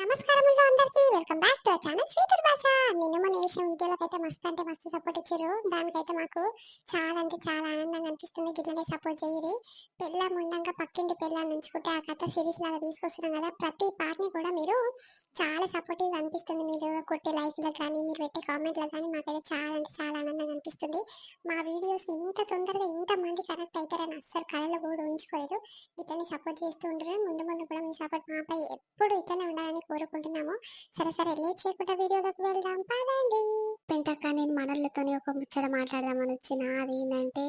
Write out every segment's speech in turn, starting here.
నమస్కారములు అందరికీ. Welcome back to channel స్వీటర్ భాష నిన్న మొన్న వేసిన వీడియోలకు అయితే మస్తు అంటే మస్తు సపోర్ట్ ఇచ్చారు. దానికైతే మాకు చాలా అంటే చాలా ఆనందంగా అనిపిస్తుంది. గిట్లనే సపోర్ట్ చేయరు. పెళ్ళ ముండంగా పక్కింటి పెళ్ళాన్ని నుంచుకుంటే ఆ కథ సిరీస్ లాగా తీసుకొస్తున్నాం కదా. ప్రతి పార్ట్ని కూడా మీరు చాలా సపోర్టివ్ అనిపిస్తుంది మీరు కొట్టే లైఫ్లో కానీ మీరు పెట్టే కామెంట్లో కానీ మాకైతే చాలా అంటే చాలా ఆనందంగా అనిపిస్తుంది. మా వీడియోస్ ఇంత తొందరగా ఇంత మంది కనెక్ట్ అవుతారని అస్సలు కళలో కూడా ఊహించుకోలేదు. ఇతని సపోర్ట్ చేస్తూ ఉంటారు ముందు ముందు కూడా మీ సపోర్ట్ మాపై ఎప్పుడు ఇతనే ఉండాలని కోరుకుంటున్నాము. సరే సరే లేట్ చేయకుండా వీడియోలోకి వెళ్దాం. పదండి. పెంటక్క నేను మనలతోని ఒక ముచ్చట మాట్లాడదామని వచ్చిన. అది ఏంటంటే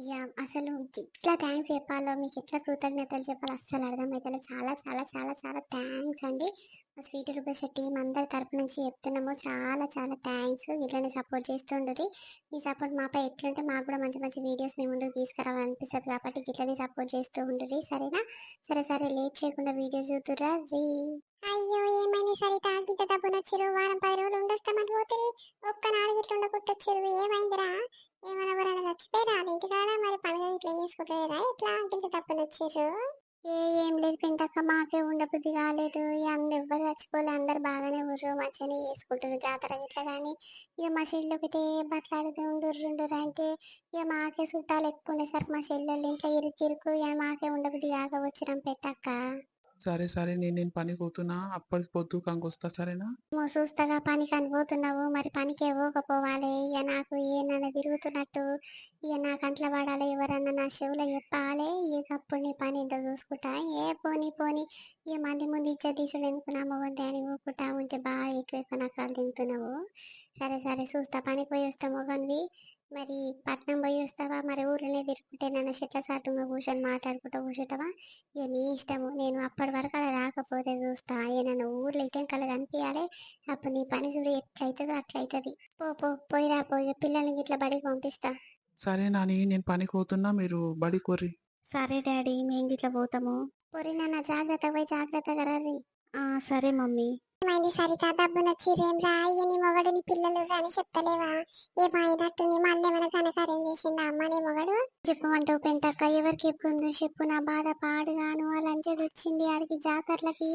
ఇక అసలు ఎట్లా థ్యాంక్స్ చెప్పాలో మీకు ఎట్లా కృతజ్ఞతలు చెప్పాలో అస్సలు అర్థమవుతుంది చాలా చాలా చాలా చాలా థ్యాంక్స్ అండి. మా స్వీట్ రూపేష్ టీం అందరి తరపు నుంచి చెప్తున్నాము. చాలా చాలా థ్యాంక్స్ వీళ్ళని సపోర్ట్ చేస్తుండ్రి. మీ సపోర్ట్ మాపై ఎట్లుంటే మాకు కూడా మంచి మంచి వీడియోస్ మీ ముందుకు తీసుకురావాలనిపిస్తుంది కాబట్టి వీళ్ళని సపోర్ట్ చేస్తూ ఉండ్రి సరేనా? సరే సరే లేట్ చేయకుండా వీడియో చూద్దురా రీ. అయ్యో ఏమైంది సరిత? ఇంత డబ్బు నచ్చిరు వారం పది రోజులు ఉండొస్తాం చెరువు ఏమైందిరా? ఏమైనా ఎవరైనా చచ్చిపోయారా? అది ఇంటికాడ? మరి పండుగ ఇట్లా చేసుకుంటారా ఎట్లా ఇంత తప్పని వచ్చారు? ఏ ఏం లేదు పెంటక్క మాకే ఉండబుద్ధి కాలేదు. ఇక అందరు ఎవ్వరు చచ్చిపోలే అందరు బాగానే ఉర్రు మంచిగానే చేసుకుంటారు జాతర ఇట్లా కానీ ఇక మా చెల్లి ఒకటే బట్లాడుతూ ఉండుర్రుండురు అంటే ఇక మాకే చుట్టాలు ఎక్కువ ఉండేసరికి మా చెల్లెళ్ళు ఇంకా ఇరుకు ఇరుకు ఇక మాకే ఉండబుద్ధి కాక వచ్చినాం పెట్టక్క. సరే సరే నేను నేను పని పోతున్నా అప్పటికి పొద్దు కంకొస్తా సరేనా? మో చూస్తాగా పని కనిపోతున్నావు మరి పనికి ఇవ్వకపోవాలి. ఇక నాకు ఏనన్నా తిరుగుతున్నట్టు. ఇక నా కంట్ల పడాలి. ఎవరన్నా నా చెవులో చెప్పాలి. ఇక అప్పుడు నీ పని ఎంత చూసుకుంటా. ఏ పోనీ పోనీ. ఇక మంది ముందు ఇచ్చే తీసుడు ఎందుకు నా అని ఊపుకుంటా ఉంటే బాగా ఎక్కువ ఎక్కువ తింటున్నావు. సరే సరే చూస్తా. పనికి పోయి వస్తాము మొగన్వి మరి పట్నం పోయి వస్తావా? మరి ఊర్లోనే తిరుగుకుంటే నన్ను చెట్ల సాటుగా కూర్చొని మాట్లాడుకుంటూ కూర్చుంటావా? ఇక నీ ఇష్టము. నేను అప్పటి వరకు అలా రాకపోతే చూస్తా. ఇక నన్ను ఊర్లో ఇటం కల కనిపించాలి అప్పుడు నీ పని చూడు ఎట్లయితుందో అట్లయితుంది. పో పో పోయిరా పోయి పిల్లల్ని ఇట్లా బడికి పంపిస్తా. సరే నాని నేను పనికి పోతున్నా. మీరు బడి కొర్రి. సరే డాడీ మేము ఇట్లా పోతాము. పొరి నాన్న జాగ్రత్త పోయి జాగ్రత్తగా రీ సరే మమ్మీ. ఏమైంది సరిత డబ్బు నచ్చిరేం రా? అయ్య నీ మొగడు నీ పిల్లలు రా అని చెప్తలేవా ఏమైనట్టుంది? మళ్ళీ ఏమైనా కనకార్యం చేసిందా అమ్మ నీ మొగడు? చెప్పమంటూ పెంటక్క ఎవరికి చెప్పుందో చెప్పు. నా బాధ పాడుగాను. లంచది వచ్చింది. ఆడికి జాతరలకి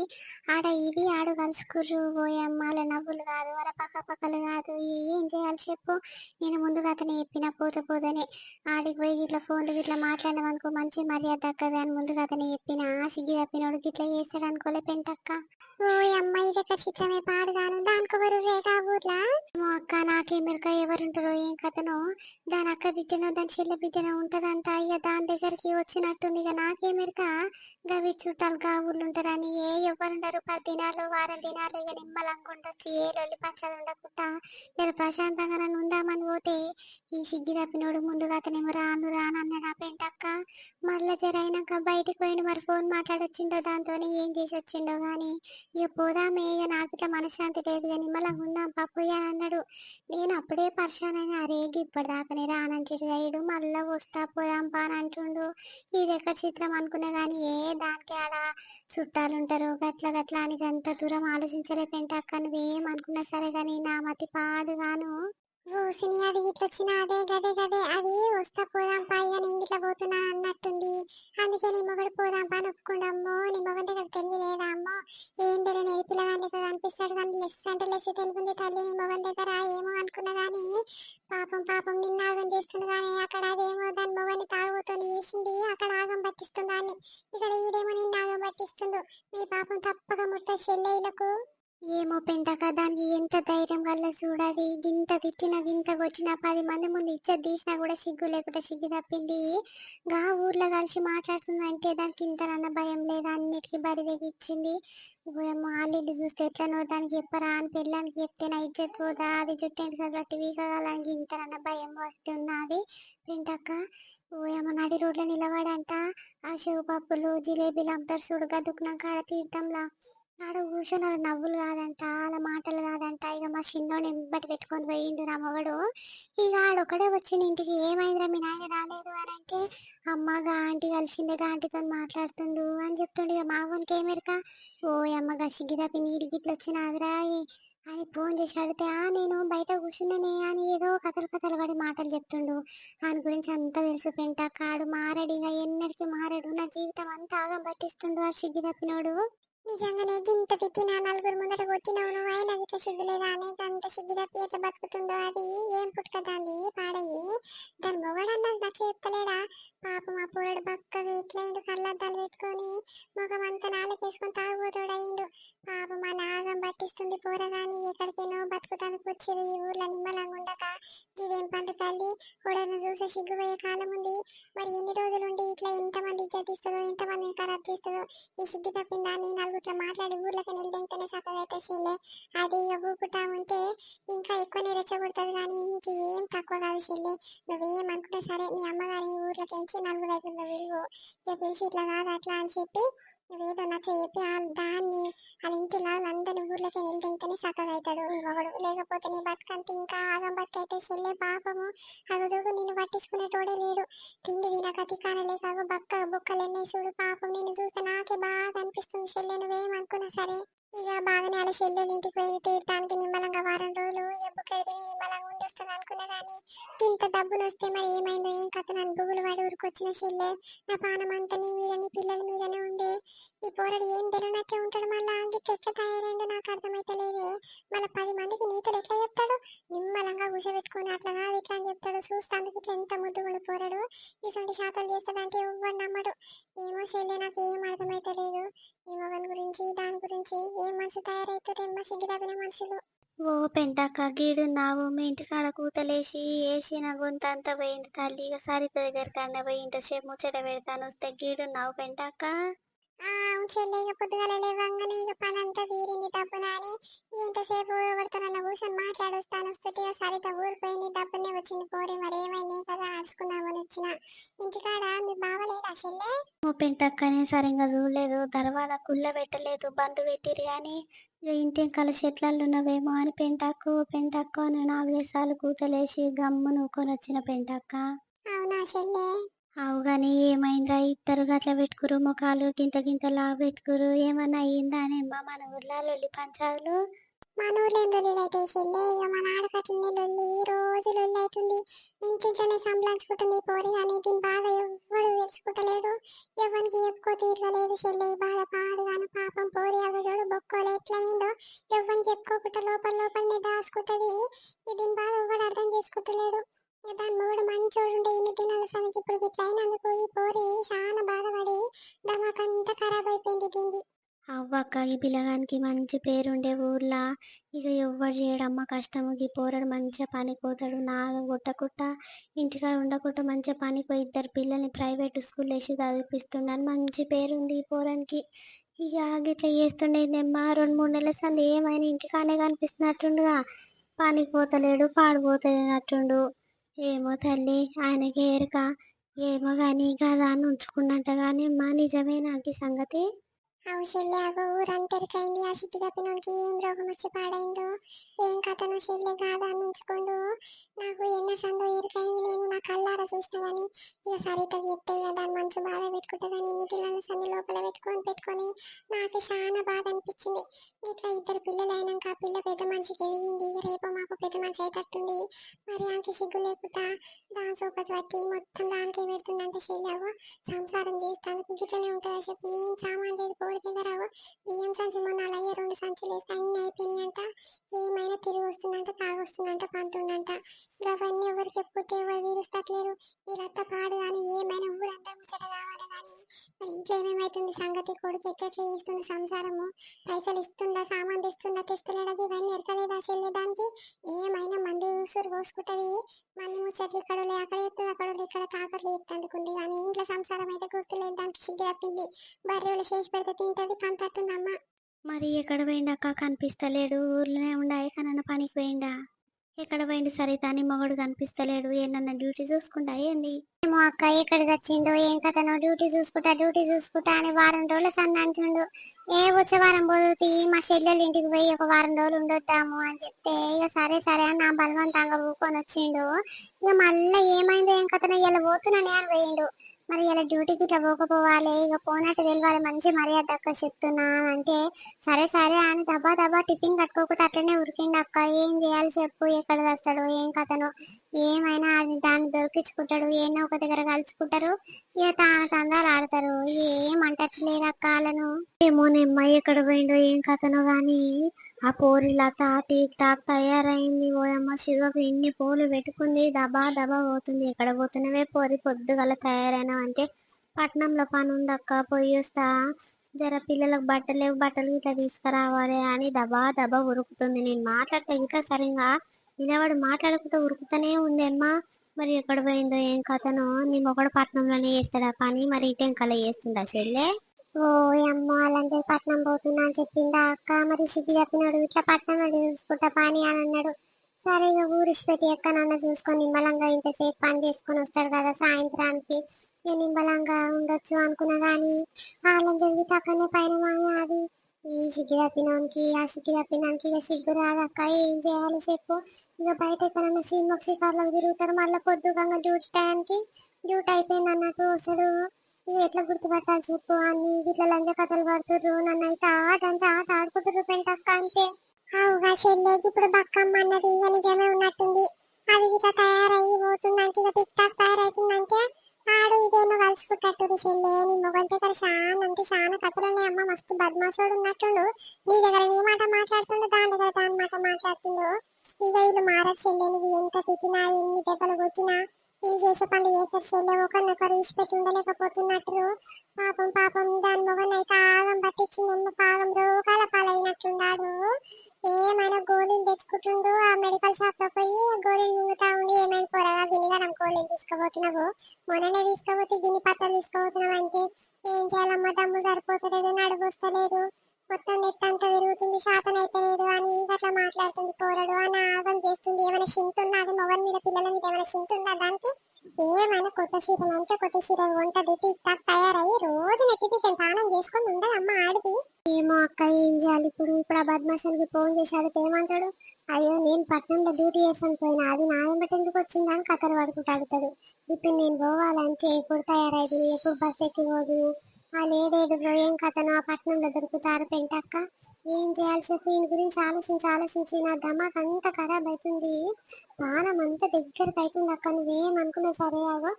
ఆడ ఇది ఆడు కలుసుకుర్రు. పోయమ్మ వాళ్ళ నవ్వులు కాదు వాళ్ళ పక్క పక్కలు కాదు. ఏం చేయాలి చెప్పు. నేను ముందుగా అతను చెప్పిన పోతే పోతేనే ఆడికి పోయి ఇట్లా ఫోన్లు ఇట్లా మాట్లాడినామనుకో మంచి మర్యాద దక్కదు అని ముందుగా అతను చెప్పిన. సిగ్గి తప్పినోడు ఇట్లా చేస్తాడు అనుకోలే పెంటక్క. ఓ అమ్మ ఇది చిత్రమే పాడుగాను దానికొవరు రేగా ఊర్లా మా అక్క నాకేమెరక ఎవరుంటారో ఏం కథనో. దాని అక్క బిడ్డనో దాని చెల్లె బిడ్డనో ఉంటదంట. ఇక దాని దగ్గరికి వచ్చినట్టుంది. ఇక నాకేమెరక గవి చుట్టాలు గా ఊర్లు ఉంటారని ఏ ఎవరుండరు. పది దినాలు వారం దినాలు ఇక నిమ్మలంగా ఉండొచ్చు. ఏ లొల్లి పంచాలు ఉండకుండా. నేను ప్రశాంతంగా నన్ను ఉందామని పోతే ఈ సిగ్గి తప్పినోడు ముందుగా అతనేమో రాను రాను అన్నాడు. ఆ పెంటక్క మళ్ళీ జరైనాక అయినాక బయటికి పోయిన మరి ఫోన్ మాట్లాడొచ్చిండో దాంతోనే ఏం చేసి వచ్చిండో కానీ ఇక పోదామే ఇక నాకు ఇట్లా మనశ్శాంతి లేదు కానీ మళ్ళీ ఉందాం పప్పు అని అన్నాడు. నేను అప్పుడే పరిశాన్ అయినా అరేగి ఇప్పటిదాకానే రానంటాడు గైడు మళ్ళా వస్తా పోదాం పా అని అంటుండు. ఇది ఎక్కడ చిత్రం అనుకున్నా కానీ ఏ దానికి ఆడ చుట్టాలు ఉంటారు గట్ల గట్ల అని అంత దూరం ఆలోచించలే పెంటక్క నువ్వేం అనుకున్నా సరే కానీ నా మతి పాడు గాను ఓసిని అది ఇట్లా వచ్చిన అదే గదే గదే అది వస్తా పోదాం పైగా నేను ఇట్లా పోతున్నా అన్నట్టుంది. అందుకే నీ మొగడు పోదాం పని ఒప్పుకుండమ్మో నీ మొగన్ దగ్గర తెలివి లేదా అమ్మో ఏం తెలియని ఏ పిల్లగానికి కనిపిస్తాడు కానీ లెస్ అంటే లెస్ తెలిసింది తల్లి నీ మొగన్ దగ్గర ఏమో అనుకున్నా కానీ పాపం పాపం నిన్న ఆగం చేస్తుంది కానీ అక్కడ అదేమో దాని మొగని తాగుతో వేసింది అక్కడ ఆగం పట్టిస్తుంది దాన్ని. ఇక్కడ ఈడేమో నిన్న ఆగం పట్టిస్తుండు. మీ పాపం తప్పక ముట్ట చెల్లెలకు ఏమో పెంటక దానికి ఎంత ధైర్యం వల్ల చూడాలి. గింత తిట్టిన గింత కొట్టిన పది మంది ముందు ఇచ్చే తీసినా కూడా సిగ్గు లేకుండా సిగ్గు తప్పింది. గా ఊర్లో కలిసి మాట్లాడుతుందంటే దానికి ఇంతనన్న భయం లేదా? అన్నిటికీ బరి తెగిచ్చింది. ఏమో ఆల్రెడీ చూస్తే ఎట్లనో దానికి చెప్పరా? అని పెళ్ళానికి చెప్తే నా ఇజ్జత్ పోదా? అది జుట్టేంటి కాబట్టి వీకగాలని ఇంతనన్న భయం వస్తున్నది? పెంటక్క ఏమో నడి రోడ్లో నిలబడంట. ఆ శివ పప్పులు జిలేబీలు అమ్ముతారు చూడు గదుకున్నాక ఆడ తీర్థంలా. ఆడ కూర్చొని వాళ్ళ నవ్వులు కాదంట వాళ్ళ మాటలు కాదంట. ఇక మా చిన్నోని బట్టి పెట్టుకొని పోయిండు నా మొగడు. ఇక ఆడొక్కడే వచ్చిన ఇంటికి. ఏమైందిరా మీ నాయన రాలేదు అని అంటే అమ్మగా ఆంటీ కలిసిందే ఆంటీతో మాట్లాడుతుండు అని చెప్తుండు. ఇక మా వానికి ఏమెరక ఓ అమ్మగా సిగ్గి తప్పి నీడి గిట్ల వచ్చినాదిరా అని ఫోన్ చేసి అడిగితే ఆ నేను బయట కూర్చున్నానే అని ఏదో కథలు కథలు పడి మాటలు చెప్తుండు. ఆయన గురించి అంతా తెలుసు పెంట. కాడు మారడిగా ఎన్నడికి మారడు. నా జీవితం అంతా ఆగం పట్టిస్తుండు ఆ సిగ్గి తప్పినోడు. నిజంగానే గింత తిట్టినా నలుగురు ముందట కొట్టినావు నువ్వు. అయినా ఇట్లా సిగ్గులేదా? అనేక అంత సిగ్గు తప్పి ఎట్లా బతుకుతుందో అది? ఏం పుట్టుకదాంది పాడయి దాని మొగడన్నా నాకు చెప్తలేడా? పాపం ఆ పూరడు బక్కగా ఇట్లయిండు కళ్ళద్దాలు పెట్టుకొని ముఖం అంతా నాలుకేసుకొని తాగుబోతాడయిండు. పాపం ఆ నాగం పట్టిస్తుంది పోరగాని ఎక్కడికేనో బతుకుతానికి వచ్చారు ఈ ఊర్లో నిమ్మలంగా ఉండక ఇదేం పంట తల్లి? కొడను చూసే సిగ్గుపోయే కాలం ఉంది. మరి ఎన్ని రోజులు ఉండి ఇట్లా ఎంతమంది ఇజ్జత్ ఎంతమంది ఖరాబ్ చేస్తుందో? ఈ సిగ్గు తప్పిందా? తప్పిందని నలుగురిలో మాట్లాడి ఊర్లోకి నిలదెంతనే చక్కగా సీలే అది ఇక ఊపుతా ఉంటే ఇంకా ఎక్కువనే రెచ్చగొడుతుంది కానీ ఇంకేం తక్కువ కాదు సీలే నువ్వేం అనుకుంటే సరే మీ అమ్మగారి ఈ ఊర్లోకి ఎంచి నలుగురు అవుతుందో విలువ ఇక పిలిచి ఇట్లా కాదు అట్లా అని చెప్పి నువ్వేదో నచ్చ చెప్పి దాన్ని వాళ్ళ ఇంటి వాళ్ళందరినీ ఊర్లోకి నిలదెంతనే చక్కగా అవుతాడు నీ లేకపోతే నీ బతుకంత ఇంకా ఆగం బతుకైతే చెల్లే పాపము. అగదుగు నిన్ను పట్టించుకునేటోడే లేడు. తిండి తినక తికాన లేక బక్క బుక్కలు చూడు పాపం. నేను చూస్తే నాకే బాగా అనిపిస్తుంది చెల్లె. నువ్వేమనుకున్నా సరే ఇక బాగానే అలా చెల్లెలు ఇంటికి పోయి తీర్థానికి నిమ్మలంగా వారం రోజులు ఎబ్బుకెడితే నిమ్మలంగా ఉండి అనుకున్నా కానీ ఇంత డబ్బులు వస్తే మరి ఏమైందో ఏం కథ? నన్ను బుగులు వాడి ఊరికొచ్చిన సెల్లే. నా పానం అంతా నీ మీద నీ పిల్లల మీదనే ఉండే. ఈ పోరడు ఏం తెలియనట్టే ఉంటాడు. మళ్ళా అంగిట్ ఎట్లా తయారైందో నాకు అర్థమైతలేదే. మళ్ళీ పది మందికి నీతులు ఎట్లా చెప్తాడు? నిమ్మలంగా కూర్చోబెట్టుకుని అట్లా కాదు ఇట్లా అని చెప్తాడు. చూస్తానికి ఇట్లా ఎంత ముద్దుగుడు పోరడు. ఇటువంటి శాతాలు చేస్తాడంటే ఎవ్వరు నమ్మడు. ఏమో చెల్లె నాకు ఏం అర్థమైతలేదు. ఈ మొగన్ గురించి దాని గురించి ఏం మనిషి తయారైతారేమో సిగ్గు తగిన మనుషులు. ఓ పెంటక్క గీడున్నావు మీ ఇంటికాడ కూతలేసి వేసిన గొంత అంతా పోయింది తల్లి. ఇక సరిత దగ్గర కన్నా పోయి ఇంతసేపు ముచ్చట పెడతాను. వస్తే గీడున్నావు పెంటక్క. చెల్లె ఇక పొద్దుగాల లేవంగానే ఇక పని అంతా తీరింది డబ్బున అని ఎంతసేపు ఎవరితోనన్నా కూర్చొని మాట్లాడొస్తాను వస్తే ఇక సరిత ఊరిపోయింది డబ్బునే వచ్చింది. పోరి మరి ఏమైంది? కదా ఆడుచుకుందామని వచ్చిన. ఇంటికాడ మీ బావలేడా చెల్లె? ఓ పెంటక్కనే సరిగ్గా చూడలేదు. తర్వాత కుళ్ళ పెట్టలేదు బంధు పెట్టిరు కానీ ఇంటి వెనకాల చెట్లలో ఉన్నవేమో అని పెంటక్కు పెంటక్కు అని నాలుగైదు సార్లు కూతలేసి గమ్ము నూకొని వచ్చిన పెంటక్క. అవునా చెల్లె? అవు కానీ ఏమైందిరా? ఇద్దరు గట్ల పెట్టుకురు ముఖాలు గింత గింత పెట్టుకురు ఏమన్నా అయ్యిందా అనేమ్మా మన ఊర్లో లొల్లి పంచాలు? మన ఊర్లో ఏం లొల్లి అయితే చెల్లె ఇక మన ఆడకట్లనే లొల్లి రోజు లొల్లి అవుతుంది సంబలాంచుకుంటుంది పోరి కానీ దీని బాధ ఎవ్వడు తెలుసుకుంటలేడు. ఎవరికి చెప్పుకో తీరలేదు చెల్లె. పాపం పోరి అవగడు బొక్కోలు ఎట్లయిందో ఎవరికి చెప్పుకోకుండా లోపల లోపలనే దాచుకుంటది. దీని బాధ ఎవడు అర్థం చేసుకుంటలేడు. దాని మూడు మంచోడు ఉండే ఇన్ని దినాల సనికి. ఇప్పుడు ఇట్లా ఈ పోరి చాలా బాధపడి దమాకంతా ఖరాబ్ అయిపోయింది దీన్ని అవ్వక్క ఈ పిల్లగానికి మంచి పేరుండే ఊర్లో. ఇక ఎవ్వరు చేయడమ్మ కష్టము. ఈ పోరడు మంచిగా పనికి పోతాడు నాగ కొట్టకుండా ఇంటికాడ ఉండకుండా మంచిగా పనికి పోయి ఇద్దరు పిల్లల్ని ప్రైవేట్ స్కూల్ వేసి చదివిపిస్తుండని మంచి పేరుంది ఈ పోరానికి. ఇక గిట్లా చేస్తుండేదేమ్మా రెండు మూడు నెలల సార్లు ఏమైనా ఇంటికానే కనిపిస్తున్నట్టుండుగా. పనికి పోతలేడు పాడిపోతలేనట్టుండు. ఏమో తల్లి ఆయనకి ఎరక ఏమో కానీ గదా అని ఉంచుకున్నట్ట కానీ మా నిజమే నాకు ఈ సంగతి అవుషల్య అగో ఊరంతరికైంది. ఆ సిట్టి తప్పినోడికి ఏం రోగం వచ్చి పాడైందో? ఏం కథను చెల్లె కాదా అని ఉంచుకోండు. నాకు ఎన్న సందో ఎరుకైంది నేను నా కళ్ళారా చూసిన కానీ ఇక సరితకి చెప్తే ఇక దాని మనసు బాధ పెట్టుకుంటుందని కానీ ఇన్ని పిల్లల సంది లోపల పెట్టుకొని పెట్టుకొని నాకు చాలా బాధ అనిపించింది. ఇట్లా ఇద్దరు పిల్లలు అయినాక ఆ పిల్ల పెద్ద మనిషికి ఎదిగింది. రేపు మాకు పెద్ద మనిషి అయితట్టుంది. మరి ఆమెకి సిగ్గు లేకుండా దాని సోపతి పట్టి మొత్తం దానికే పెడుతుందంటే చెల్లెవు సంసారం చేస్తాను గిట్లనే ఉంటుందా చెప్పి ఏం సామాన్ లేదు కోడి కింద రావు. బియ్యం సంచి మొన్న అలాగే రెండు సంచులు వేస్తే అన్ని అయిపోయినాయి అంట ఏమైనా తిరిగి వస్తుందంట తాగొస్తుందంట పంతుందంట గవన్నీ ఎవరికి ఎప్పుడు ఎవరు తీరుస్తట్లేరు. వీళ్ళంతా పాడు కానీ ఏమైనా ఊరంతా ముచ్చట కావాలి కానీ మరి ఇంట్లో ఏమేమైతుంది సంగతి? కొడుకు ఎట్లెట్లా చేస్తుంది సంసారము? పైసలు ఇస్తుందా సామాన్ తెస్తుందా తెస్తలేదా ఇవన్నీ ఎరకలేదా చెల్లేదానికి ఏమైనా మంది ఊసురు పోసుకుంటది? మంది ముచ్చట్లు ఇక్కడ అక్కడ ఎత్తుంది అక్కడ ఇక్కడ తాకట్లు ఎత్తందుకుంది కానీ ఇంట్లో సంసారం అయితే గుర్తులేదు దానికి సిగ్గు తప్పింది. బర్రెలు చేసి పెడితే తింటది పంతట్టుందమ్మ మరి ఎక్కడ పోయిండక్క కనిపిస్తలేడు. ఊర్లోనే ఉండాయి కనన్న పనికి పోయిండా? ఎక్కడ పోయిండు సరిత అని మొగడు కనిపిస్తలేడు ఏమన్నా డ్యూటీ చూసుకుంటా ఏంది? ఏమో అక్క ఎక్కడికి వచ్చిండో ఏం కథనో డ్యూటీ చూసుకుంటా డ్యూటీ చూసుకుంటా అని వారం రోజులు సన్న అంటుండు. ఏ వచ్చే వారం పోతుంది మా చెల్లెలు ఇంటికి పోయి ఒక వారం రోజులు ఉండొద్దాము అని చెప్తే ఇక సరే సరే అని నా బలవంతంగా ఊకొని వచ్చిండు. ఇక మళ్ళీ ఏమైందో ఏం కథనో ఇలా పోతున్నానే అని పోయిండు. మరి ఇలా డ్యూటీకి ఇట్లా పోకపోవాలి ఇక పోనట్టు వెళ్ళాలి మంచి మర్యాద అక్క చెప్తున్నా అంటే సరే సరే అని దబా దబా టిఫిన్ కట్టుకోకుండా అట్లనే ఉరికిండి అక్క. ఏం చేయాలి చెప్పు ఎక్కడ వస్తాడు ఏం కథను ఏమైనా అది దాన్ని దొరికించుకుంటాడు ఏమో ఒక దగ్గర కలుసుకుంటారు ఇక తాన తందాలు ఆడతారు. ఏమంటట్లేదు అక్క వాళ్ళను. ఏమో నెమ్మ ఎక్కడ పోయిండో ఏం కథను కానీ ఆ పోరి లత టీక్ టాక్ తయారైంది. ఓయమ్మ శివకు ఇన్ని పూలు పెట్టుకుంది దబా దబా పోతుంది. ఎక్కడ పోతున్నవే పోరి పొద్దుగల తయారైనావు అంటే పట్నంలో పని ఉందక్క పోయి వస్తా. జర పిల్లలకు బట్టలు బట్టలు ఇట్లా తీసుకురావాలి అని దబా దబా ఉరుకుతుంది. నేను మాట్లాడితే ఇంకా సరిగా నిలబడి మాట్లాడుకుంటూ ఉరుకుతూనే ఉందేమ్మా. మరి ఎక్కడ పోయిందో ఏం కథను నీ మొగడు పట్నంలోనే చేస్తాడా పని? మరి ఇటెంకల చేస్తుందా చెల్లె? ఓ అమ్మ వాళ్ళందరూ పట్నం పోతున్నా అని చెప్పిందా అక్క? మరి సిగ్గు చెప్పినాడు ఇట్లా పట్నం చూసుకుంటా పని అని అన్నాడు. సరే ఇక ఊరిసి పెట్టి ఎక్కడన్నా చూసుకొని నిమ్మలంగా ఇంతసేపు పని చేసుకొని వస్తాడు కదా సాయంత్రానికి. నేను నిమ్మలంగా ఉండొచ్చు అనుకున్నా కానీ వాళ్ళని జరిగి తక్కనే పైన అది. ఈ సిగ్గు తప్పినానికి ఆ సిగ్గు తప్పినానికి ఇక సిగ్గు రాదక్క ఏం చేయాలి చెప్పు. ఇక బయట ఎక్కడన్నా సినిమా షికార్లకు తిరుగుతారు మళ్ళీ పొద్దుగా డ్యూటీ టైంకి. డ్యూటీ అయిపోయింది అన్నట్టు వస్తాడు. ఇది ఎట్లా గుర్తుపట్టాలి చెప్పు. అన్ని ఇట్లా లంజ కథలు పడుతుర్రు నన్ను అయితే ఆట అంటే ఆట ఆడుకుంటారు పెంటక్క అంతే. అవుగా చెల్లెకి ఇప్పుడు బక్కమ్మ అన్నది ఇక నిజమే ఉన్నట్టుంది. అది ఇట్లా తయారయ్యి పోతుందంటే ఇక టిక్ టాక్ తయారవుతుందంటే ఆడు ఇదేమో కలుసుకుంటట్టు చెల్లె. నీ మొగల్ దగ్గర చాలా అంటే చాలా కథలనే అమ్మ మస్తు బద్మాసోడు ఉన్నట్టుండు. నీ దగ్గర నీ మాట మాట్లాడుతుండు దాని దగ్గర దాని మాట మాట్లాడుతుండు. ఇక వీళ్ళు మారదు చెల్లె నువ్వు ఎంత తిట్టినా ఎన్ని దెబ్బలు కొట్టినా. ఈ చేసే పనులు చేసే చెల్లె. ఒకరినొకరు ఇసిపెట్టి ఉండలేకపోతున్నట్టు పాపం పాపం దాని మొగన్ అయితే ఆగం పట్టించిందమ్మ పాగం రోగాల పాలైనట్టున్నాడు ఏమైనా గోళీలు తెచ్చుకుంటుండు. ఆ మెడికల్ షాప్లో పోయి గోళీలు మింగుతా ఉండి. ఏమైనా పొరగా గిన్నెగా గోళీలు తీసుకోబోతున్నావు మొన్ననే తీసుకోబోతే గిన్నె పత్రాలు తీసుకోబోతున్నావు అంటే ఏం చేయాలమ్మా? దమ్ము సరిపోతలేదు నడుపు వస్తలేదు. మొత్తం నెత్తంతా తిరుగుతుంది శాతం అయితే లేదు అని అట్లా మాట్లాడుతుంది పోరడు అని ఆగం చేస్తుంది. ఏమైనా చింతుందా అది మొగన్ మీద పిల్లల మీద ఏమైనా చింతుందా దానికి ఏమైనా కొత్త చీరలు అంటే కొత్త చీరలు వంటది టిక్ తయారయ్యి రోజు నెత్తి టికెన్ స్నానం చేసుకొని ఉండదు అమ్మ ఆడిది ఏమో అక్క ఏం చేయాలి ఇప్పుడు? ఇప్పుడు ఆ బద్మాషానికి ఫోన్ చేసి అడిగితే ఏమంటాడు? అయ్యో నేను పట్నంలో డ్యూటీ చేసాను పోయినా. అది నా వెంబట ఎందుకు వచ్చిందని కథలు పడుకుంటూ అడుగుతాడు. ఇప్పుడు నేను పోవాలంటే ఎప్పుడు తయారైతుంది ఎప్పుడు బస్ ఎక్కి పోదు ఆ లేడేడు బ్రో ఏం కథను ఆ పట్నంలో దొరుకుతారు పెంటక్క. ఏం చేయాలి చెప్పు దీని గురించి ఆలోచించి ఆలోచించి నా దమాక్ అంతా ఖరాబ్ అవుతుంది ప్రాణం అంతా దగ్గరకు అవుతుంది అక్క. నువ్వేమనుకున్నా సరే అగో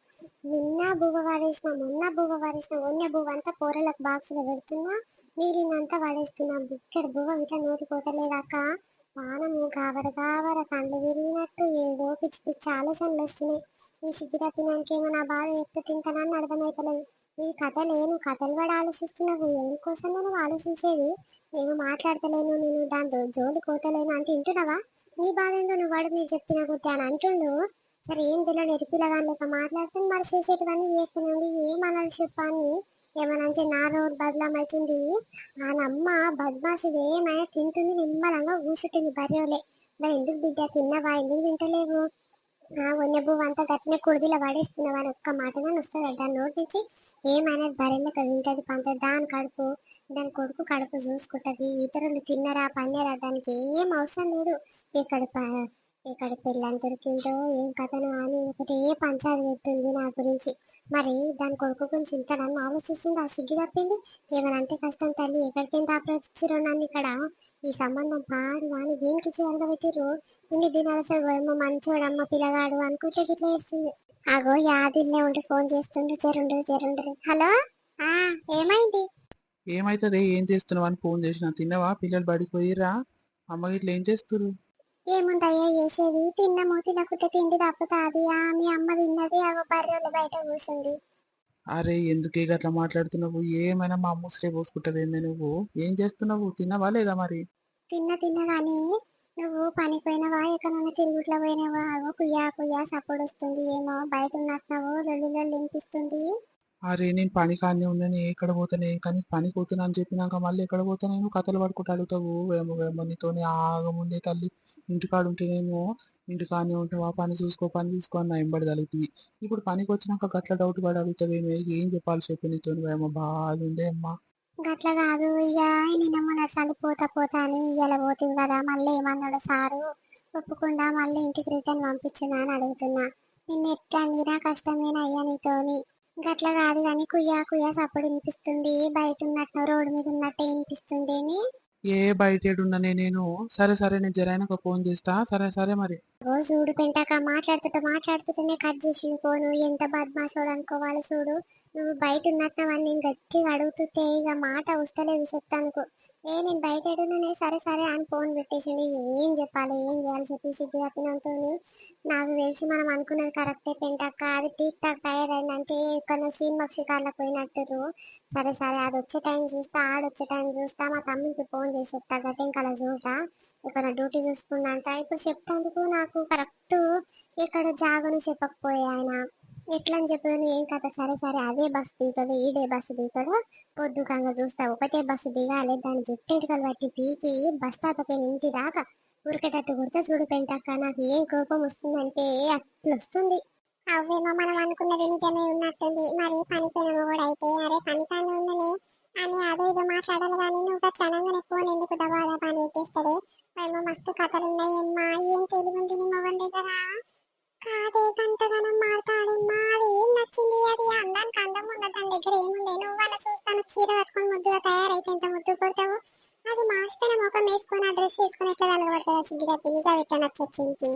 నిన్న బువ్వ పడేసిన మొన్న బువ్వ పడేసిన మొన్న బువ్వ అంతా కూరలకు బాక్స్లో పెడుతున్నా. మిగిలినంతా పడేస్తున్నా ఇక్కడ బువ్వ ఇట్లా నోటిపోతలేదు అక్క. ప్రాణము కావర గావర తిరిగినట్టు ఏదో పిచ్చి పిచ్చి ఆలోచనలు వస్తున్నాయి. ఈ సిగ్గు తప్పినాకేమో నా బాధ ఎప్పుడు తింటానని అర్థమవుతలేదు ఈ కథ లేను కథలు పడి ఆలోచిస్తున్నావు ఎందుకోసం నువ్వు ఆలోచించేది. నేను మాట్లాడతలేను నేను దాంతో జోలి కోతలేను అంటే వింటున్నావా? నీ బాధ ఏందో నువ్వు వాడు నేను చెప్తున్నా కొట్టి అని అంటుండు. సరే ఏం తెలియదు ఎరిపిల్లగా లేక మాట్లాడుతుంది మరి చేసేటివన్నీ చేస్తున్నాండి ఏమనాలి చెప్పాను ఏమనంటే నా రోడ్ బదలం అవుతుంది ఆ నమ్మ ఏమైనా తింటుంది నిమ్మలంగా కూర్చుంటుంది బర్రెలే. మరి ఎందుకు బిడ్డ తిన్నవా? ఎందుకు తింటలేవు? ఆ వన్నెబు అంతా గట్టిన కుడిదిలో పడేస్తున్నావా అని ఒక్క మాటగా వస్తుంది దాని నోటి నుంచి ఏమైనా బర్రెలు కదింటది పంట దాని కడుపు దాని కొడుకు కడుపు చూసుకుంటది. ఇతరులు తిన్నరా పన్నారా దానికి ఏం అవసరం లేదు. ఇక్కడ ఇక్కడ పిల్లలు దొరికిందో ఏం కథను అని ఒకటే ఏ పంచాది పెడుతుంది నా గురించి. మరి దాని కొడుకు గురించి ఇంత నన్ను ఆలోచిస్తుంది? ఆ సిగ్గు తప్పింది? ఏమనంటే కష్టం తల్లి ఎక్కడికి దాపరిచ్చిరో నన్ను ఇక్కడ. ఈ సంబంధం పాడు అని దీనికి చేరగబెట్టిర్రు? ఇన్ని దినాల ఏమో మంచోడమ్మ పిల్లగాడు అనుకుంటే ఇట్లా చేస్తుంది. అగో యాదిల్లే ఉండి ఫోన్ చేస్తుండు చెరుండు చెరుండు. హలో? ఆ ఏమైంది? ఏమైతుంది? ఏం చేస్తున్నావు అని ఫోన్ చేసిన. తిన్నవా? పిల్లలు బడికి పోయిర్రా? అమ్మ ఇట్లా ఏం చేస్తున్నారు ఏముందయ్యా చేసేది? తిన్నమో తినకుంటే తిండి తప్పుతాది ఆ మీ అమ్మ తిన్నది అగో బర్రెలు బయట కూర్చుంది అరే ఎందుకే గట్లా మాట్లాడుతున్నావు? ఏమైనా మా ముసరే పోసుకుంటావేమే నువ్వు? ఏం చేస్తున్నావు? తిన్నవా లేదా మరి? తిన్న తిన్న కానీ నువ్వు పనికి పోయినవా? ఎక్కడన్నా తిరుగుట్లో పోయినవా? అగో కుయ్యా కుయ్యా సపోర్ట్ వస్తుంది ఏమో బయట ఉన్నట్టున్నావు లొల్లి లొల్లి వినిపిస్తుంది. అరే నేను పని కానీ ఉన్నాను ఎక్కడ పోతానే? కానీ పని పోతున్నా అని చెప్పినాక మళ్ళీ ఎక్కడ పోతా నేను కథలు పడుకుంటూ అడుగుతావు. ఏమో ఏమో నీతోనే ఆగముందే తల్లి. ఇంటికాడ ఉంటేనేమో ఇంటికాడనే ఉంటావా. పని చూసుకో పని చూసుకో అని నా ఎంబడి తలుగుతుంది ఇప్పుడు పనికి వచ్చినాక గట్ల డౌట్ పడి అడుగుతావేమో? ఏం చెప్పాలి చెప్పు నీతో ఏమో బాధ ఉండే అమ్మా. గట్ల కాదు. ఇక నిన్న పోతా అని ఇయ్యాల పోతుంది కదా. మళ్ళీ ఏమన్నాడు సారు? ఒప్పుకుండా మళ్ళీ ఇంటికి రిటర్న్ పంపించినా అని అడుగుతున్నా. నిన్న ఎట్లా నీనా కష్టమేనా అయ్యా నీతోని. గట్ల కాదు కానీ కుయ్యా కుయ్యా సప్పుడు వినిపిస్తుంది. బయట ఉన్నట్టు రోడ్డు మీద ఉన్నట్టే వినిపిస్తుంది అని. ఏ బయటేడున్ననే నేను. సరే సరే నేను జరైనాక ఫోన్ చేస్తా. సరే సరే మరి. చూడు పెంటాక మాట్లాడుతుంటే మాట్లాడుతుంటేనే కట్ చేసి పోను ఎంత బద్మాషోడు అనుకోవాలి చూడు నువ్వు బయట ఉన్నట్టువని నేను గట్టిగా అడుగుతుంటే ఇక మాట వస్తలేదు చెప్తానుకో. ఏ నేను బయట ఎడుననే సరే సరే అని ఫోన్ పెట్టేసింది. ఏం చెప్పాలి ఏం చేయాలి చెప్పి సిద్ధి తప్పినంతో నాకు తెలిసి మనం అనుకున్నది కరెక్టే పెంటాక. అది టీక్ టాక్ తయారైందంటే ఇక్కడ సినిమా షికార్లకు పోయినట్టు సరే సరే అది వచ్చే టైం చూస్తా ఆడొచ్చే టైం చూస్తా. మా తమ్ముడికి ఫోన్ చేసి చెప్తా గట్టింకలా చూడ ఇక్కడ డ్యూటీ చూసుకున్నంత ఇప్పుడు చెప్తాందుకు నాకు కరెక్ట్ ఇక్కడ జాగను చెప్పకపోయా ఆయన. ఎట్లా అని చెప్పదు ఏం కథ? సరే సరే అదే బస్సు దిగుతుంది ఈడే బస్సు దిగుతాడు. పొద్దుకంగా చూస్తా ఒకటే బస్సు దిగాలి. దాని జుట్టెంటుకలు పట్టి పీకి బస్ స్టాప్కి ఇంటి దాకా ఉరికేటట్టు గుర్త చూడు పెంటక్క నాకు ఏం కోపం వస్తుందంటే అట్లా వస్తుంది అవేమో మనం అనుకున్నది నిజమే ఉన్నట్టుంది. మరి పని కూడా అయితే అరే పని పని ఉన్ననే అని అదో ఇదో మాట్లాడాలి కానీ నువ్వు అట్లా అనగానే ఫోన్ ఎందుకు దబాదా పని పెట్టేస్తాడే మేము మస్తు కథలు ఉన్నాయమ్మా ఏం తెలివి ఉంది నీ మొగల్ దగ్గర? కాదే గంటగానం మాట్లాడమ్మా అది ఏం నచ్చింది అది? అందానికి అందం ఉన్న దాని దగ్గర ఏముంది? నువ్వు అలా చూస్తాను. చీర కట్టుకొని ముద్దుగా తయారైతే ఎంత ముద్దు కొడతావు? అది మాస్టర్ ముఖం వేసుకొని ఆ డ్రెస్ వేసుకొని ఎట్లా కలగబడుతుంది చిగ్గిగా పిల్లిగా ఎట్లా నచ్చొచ్చింది?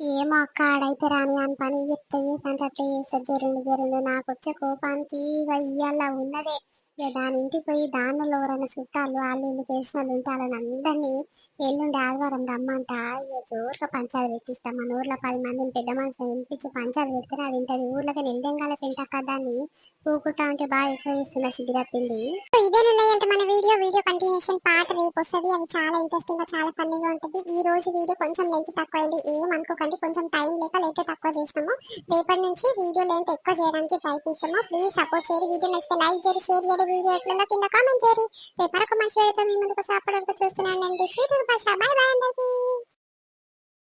ఏమో అక్క ఆడైతే రాని అని పని ఎట్ట చేసి అంటే అట్లా చేస్తే జరిగింది జరిగింది నాకు వచ్చే కోపానికి ఇక ఇయ్యాల ఉన్నదే. ఇక దాని ఇంటికి పోయి దానిలో ఎవరైనా చుట్టాలు వాళ్ళు ఇల్లు తెలిసిన వాళ్ళు ఉంటే వాళ్ళని అందరినీ ఎల్లుండి ఆదివారం రమ్మంట. ఇక జోరుగా పంచాయతీ పెట్టిస్తాం. మన ఊర్లో పది మందిని పెద్ద మనుషులు వినిపించి పంచాయతీ పెడితే అది ఇంటది ఊర్లోకి నిల్దెంగాల పెంటక్క దాన్ని పూకుంటా ఉంటే బాగా ఎక్కువ చేస్తున్నా సిగ్గు తప్పింది ఇదే మన వీడియో. వీడియో కంటిన్యూషన్ పార్ట్ రేపు వస్తుంది. అది చాలా ఇంట్రెస్టింగ్గా చాలా ఫన్నీగా ఉంటుంది. ఈ రోజు వీడియో కొంచెం లెంత్ తక్కువ అయింది ఏం అనుకోకండి. కొంచెం టైం లేక లెంత్ తక్కువ చేసినాము. రేపటి నుంచి వీడియో లెంత్ ఎక్కువ చేయడానికి ప్రయత్నిస్తాము ప్లీజ్ సపోర్ట్ చేయండి. వీడియో నచ్చితే లైక్ చేయండి షేర్ చేయండి. వీడియో ఎట్లుందో కింద కామెంట్ చేయండి. రేపు మరొక మంచి వీడియోతో మీ ముందుకు అప్పటి చూస్తున్నాను అండి స్వీట్ భాష. బాయ్ బాయ్ అందరికీ.